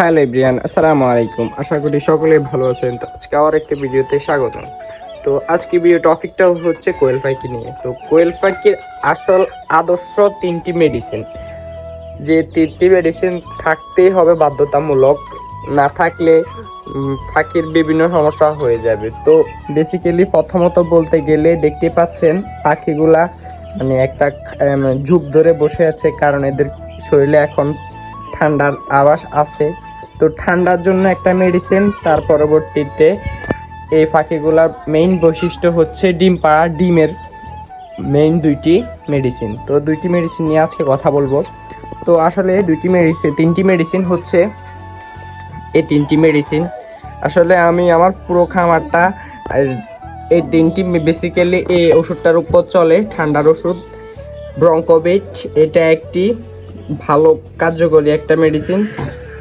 Hello everyone আসসালামু আলাইকুম আশা করি সকলে ভালো আছেন। তো আজকে আবার একটি ভিডিওতে স্বাগতম। তো আজকে ভিডিও টপিকটা হচ্ছে কোয়েল পাখি নিয়ে। তো কোয়েল পাখির আসল আদর্শ তিনটি মেডিসিন যে তিনটি মেডিসিন থাকতেই হবে বাধ্যতামূলক। না থাকলে পাখির বিভিন্ন সমস্যা হয়ে যাবে। তো বেসিক্যালি প্রথমত বলতে গেলে দেখতে পাচ্ছেন পাখিগুলা মানে একটা ঝুপ ধরে বসে আছে। কারণ এদের শরীরে এখন ঠান্ডার আবাস আছে। তো ঠান্ডার জন্য একটা মেডিসিন তার পরবর্তীতে এই পাখিগুলার মেইন বৈশিষ্ট্য হচ্ছে ডিম পাড়া, ডিমের মেইন দুইটি মেডিসিন তো দুইটি মেডিসিন নিয়ে আজকে কথা বলব। তো আসলে দুইটি মেডিসিন তিনটি মেডিসিন হচ্ছে এই তিনটি মেডিসিন আসলে আমি আমার পুরো খামারটা এই তিনটি বেসিক্যালি এই ওষুধটার উপর চলে, ঠান্ডার ওষুধ ব্রঙ্কোবিট এটা একটি ভালো কার্যকরী একটা মেডিসিন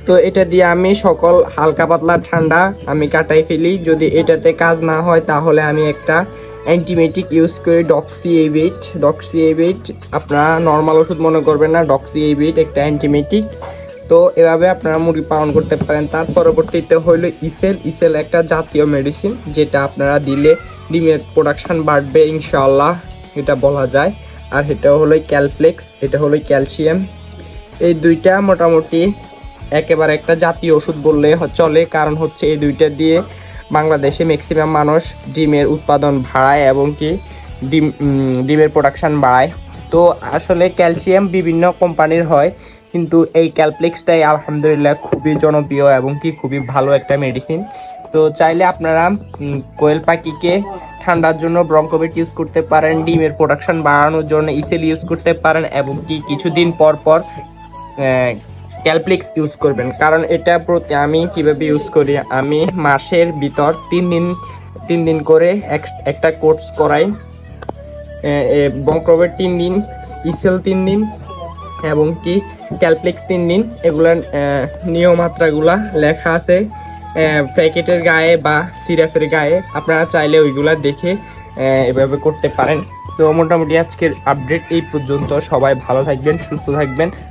তো এটা দিয়ে আমি সকল হালকা পাতলা ঠান্ডা আমি কাটাই ফেলি। যদি এটাতে কাজ না হয়, তাহলে আমি একটা অ্যান্টিমেটিক ইউজ করি ডক্সি এইট ডক্সি এইট আপনারা নর্মাল ওষুধ মনে করবেন না ডক্সি এইট একটা অ্যান্টিমেটিক তো এভাবে আপনারা মুরগি পালন করতে পারেন। তার পরবর্তীতে হইল ইসেল। ইসেল একটা জাতীয় মেডিসিন যেটা আপনারা দিলে ডিমের প্রোডাকশান বাড়বে, ইনশাআল্লাহ, এটা বলা যায়। আর এটা হলো ক্যালফ্লেক্স এটা হলো ক্যালসিয়াম এই দুইটা মোটামুটি একেবারে একটা জাতীয় ওষুধ বললে চলে। কারণ হচ্ছে এই দুইটা দিয়ে বাংলাদেশে ম্যাক্সিমাম মানুষ ডিমের উৎপাদন বাড়ায় এবং কি ডিম ডিমের প্রোডাকশান বাড়ায়। তো আসলে ক্যালসিয়াম বিভিন্ন কোম্পানির হয়, কিন্তু এই ক্যালপ্লেক্সটাই আলহামদুলিল্লাহ খুবই জনপ্রিয় এবং কি খুবই ভালো একটা মেডিসিন তো চাইলে আপনারা কোয়েল পাখিকে ঠান্ডার জন্য ব্রঙ্কোবিট ইউজ করতে পারেন, ডিমের প্রোডাকশন বাড়ানোর জন্য ইসেল ইউজ করতে পারেন এবং কি কিছুদিন পর পর ক্যালপ্লেক্স ইউজ করবেন। কারণ এটা প্রতি আমি কীভাবে ইউজ করি? আমি মাসের ভিতর তিন দিন তিন দিন করে এক- একটা কোর্স করাই। ব্রঙ্কোবিট তিন দিন ইসেল তিন দিন এবং কি ক্যালপ্লেক্স তিন দিন। এগুলার আহ, নিয়মাত্রাগুলা লেখা আছে। প্যাকেটের গায়ে বা সিরাপের গায়ে আপনারা চাইলে ওইগুলা দেখে এভাবে করতে পারেন। তো মোটামুটি আজকের আপডেট এই পর্যন্ত। সবাই ভালো থাকবেন সুস্থ থাকবেন।